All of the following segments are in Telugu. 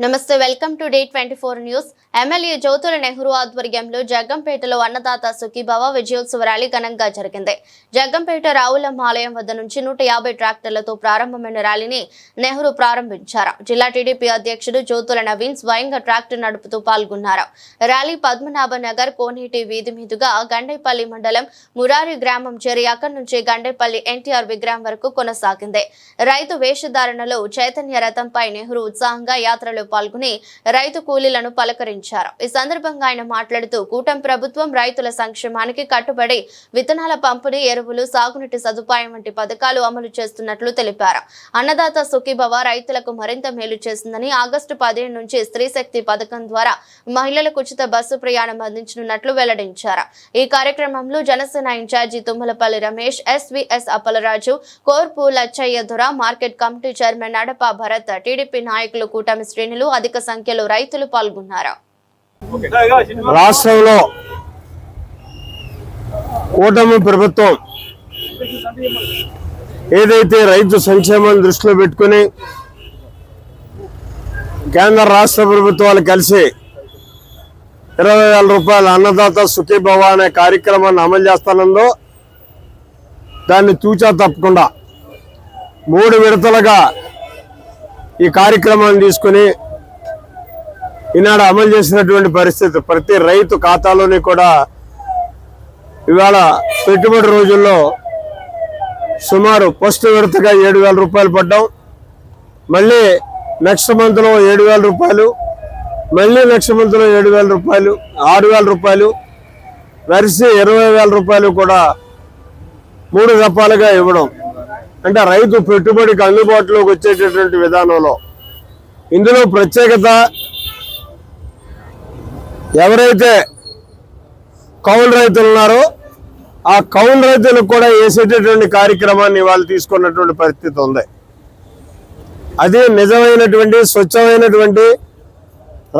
నమస్తే welcome to day twenty four news. MLA Jyothula Nehru ఆధ్వర్యంలో జగ్గంపేటలో అన్నదాత సుఖీభవ విజయోత్సవ ర్యాలీ ఘనంగా జరిగింది. జగ్గంపేట రావులమ్మ ఆలయం వద్ద నుంచి నూట యాభై ట్రాక్టర్లతో ప్రారంభమైన ర్యాలీని నెహ్రూ ప్రారంభించారు. జిల్లా టీడీపీ అధ్యక్షుడు జ్యోతుల నవీన్ స్వయంగా ట్రాక్టర్ నడుపుతూ పాల్గొన్నారు. ర్యాలీ పద్మనాభ నగర్ కోనేటి వీధి మీదుగా గండేపల్లి మండలం మురారి గ్రామం చేరి అక్కడి నుంచి గండేపల్లి ఎన్టీఆర్ విగ్రహం వరకు కొనసాగింది. రైతు వేషధారణలో చైతన్య రథంపై నెహ్రూ ఉత్సాహంగా యాత్రలో పాల్గొని రైతు కూలీలను పలకరించారు. ఈ సందర్భంగా ఆయన మాట్లాడుతూ కూటమి ప్రభుత్వం రైతుల సంక్షేమానికి కట్టుబడి విత్తనాల పంపిణీ ఎరువులు సాగునీటి సదుపాయం వంటి పథకాలు అమలు చేస్తున్నట్లు తెలిపారు. అన్నదాత సుఖీభవ రైతులకు మరింత మేలు చేసిందని ఆగస్టు పదిహేను నుంచి స్త్రీ శక్తి పథకం ద్వారా మహిళలకు ఉచిత బస్సు ప్రయాణం అందించనున్నట్లు వెల్లడించారు. ఈ కార్యక్రమంలో Janasena incharge Tummalapalli Ramesh SVS Appalaraju Korpu Lachayya Dora market committee chairman Nadapa Bharat TDP నాయకులు కూటమి శ్రేణులు అధిక సంఖ్యలో రైతులు పాల్గొన్నారు? రాష్ట్రంలో కూటమి ప్రభుత్వం ఏదైతే రైతు సంక్షేమం దృష్టిలో పెట్టుకుని కేంద్ర రాష్ట్ర ప్రభుత్వాలు కలిసి ఇరవై వేల రూపాయల అన్నదాత సుఖీభవ అనే కార్యక్రమాన్ని అమలు చేస్తానందో దాన్ని తూచా తప్పకుండా మూడు విడతలుగా ఈ కార్యక్రమాన్ని తీసుకుని ఈనాడు అమలు చేసినటువంటి పరిస్థితి. ప్రతి రైతు ఖాతాలోని కూడా ఇవాళ పెట్టుబడి రోజుల్లో సుమారు ఫస్ట్ విడతగా ఏడు వేల రూపాయలు పడ్డాం. మళ్ళీ నెక్స్ట్ మంత్లో ఏడు వేల రూపాయలు మళ్ళీ నెక్స్ట్ మంత్లో ఏడు వేల రూపాయలు ఆరు వేల రూపాయలు వరిసి ఇరవై వేల రూపాయలు కూడా మూడు దఫాలుగా ఇవ్వడం. అంటే రైతు పెట్టుబడికి అందుబాటులోకి వచ్చేటటువంటి విధానంలో ఇందులో ప్రత్యేకత ఎవరైతే కౌలు రైతులు ఉన్నారో ఆ కౌలు రైతులకు కూడా వేసేటటువంటి కార్యక్రమాన్ని వాళ్ళు తీసుకున్నటువంటి పరిస్థితి ఉంది. అది నిజమైనటువంటి స్వచ్ఛమైనటువంటి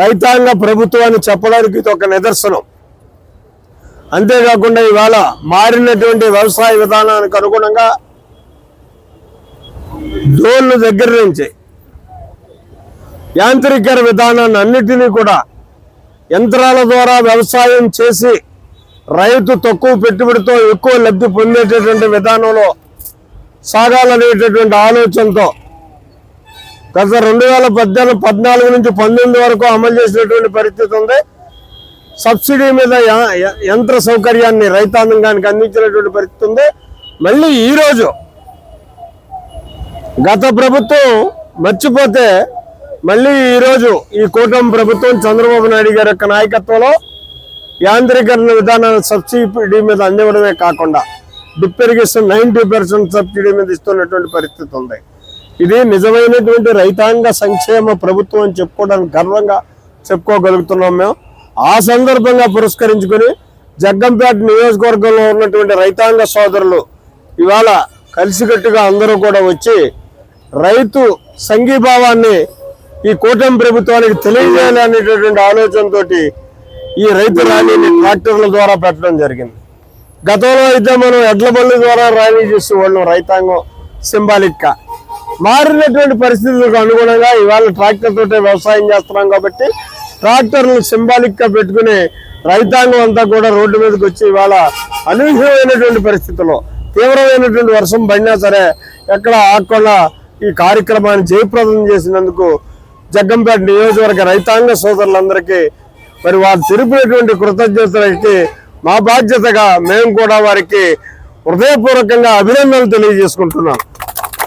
రైతాంగ ప్రభుత్వాన్ని చెప్పడానికి ఇది ఒక నిదర్శనం. అంతేకాకుండా ఇవాళ మారినటువంటి వ్యవసాయ విధానానికి అనుగుణంగా డ్రోన్ల దగ్గర నుంచి యాంత్రికర విధానాన్ని అన్నిటినీ కూడా యంత్రాల ద్వారా వ్యవసాయం చేసి రైతు తక్కువ పెట్టుబడితో ఎక్కువ లబ్ధి పొందేటటువంటి విధానంలో సాగాలనేటటువంటి ఆలోచనతో గత రెండు వేల పద్దెనిమిది పద్నాలుగు నుంచి పంతొమ్మిది వరకు అమలు చేసినటువంటి పరిస్థితి ఉంది. సబ్సిడీ మీద య- యంత్ర సౌకర్యాన్ని రైతాంగానికి అందించినటువంటి పరిస్థితి ఉంది. మళ్ళీ ఈరోజు గత ప్రభుత్వం మర్చిపోతే మళ్ళీ ఈరోజు ఈ కూటమి ప్రభుత్వం చంద్రబాబు నాయుడు గారి యొక్క నాయకత్వంలో యాంత్రీకరణ విధానాన్ని సబ్సిడీ మీద అందివ్వడమే కాకుండా drip irrigation ninety percent subsidy మీద ఇస్తున్నటువంటి పరిస్థితి ఉంది. ఇది నిజమైనటువంటి రైతాంగ సంక్షేమ ప్రభుత్వం అని చెప్పుకోవడానికి గర్వంగా చెప్పుకోగలుగుతున్నాం మేము. ఆ సందర్భంగా పురస్కరించుకొని జగ్గంపేట నియోజకవర్గంలో ఉన్నటువంటి రైతాంగ సోదరులు ఇవాళ కలిసికట్టుగా అందరూ కూడా వచ్చి రైతు సంఘీభావాన్ని ఈ కూటమి ప్రభుత్వానికి తెలియజేయాలి అనేటటువంటి ఆలోచనతో ఈ రైతు ర్యాలీని ట్రాక్టర్ల ద్వారా పెట్టడం జరిగింది. గతంలో అయితే మనం ఎడ్ల బండ్ల ద్వారా ర్యాలీ చేసేవాళ్ళం రైతాంగం సింబాలిక్గా. మారినటువంటి పరిస్థితులకు అనుగుణంగా ఇవాళ ట్రాక్టర్ తోటే వ్యవసాయం చేస్తున్నాం కాబట్టి ట్రాక్టర్లు సింబాలిక్గా పెట్టుకుని రైతాంగం అంతా కూడా రోడ్డు మీదకి వచ్చి ఇవాళ అనూహ్యమైనటువంటి పరిస్థితుల్లో తీవ్రమైనటువంటి వర్షం పడినా సరే ఎక్కడ ఆకుండా ఈ కార్యక్రమాన్ని జయప్రదం చేసినందుకు జగ్గంపేట నియోజకవర్గ రైతాంగ సోదరులందరికీ మరి వారు తెలిపినటువంటి కృతజ్ఞతలకి మా బాధ్యతగా మేము కూడా వారికి హృదయపూర్వకంగా అభినందనలు తెలియజేసుకుంటున్నాం.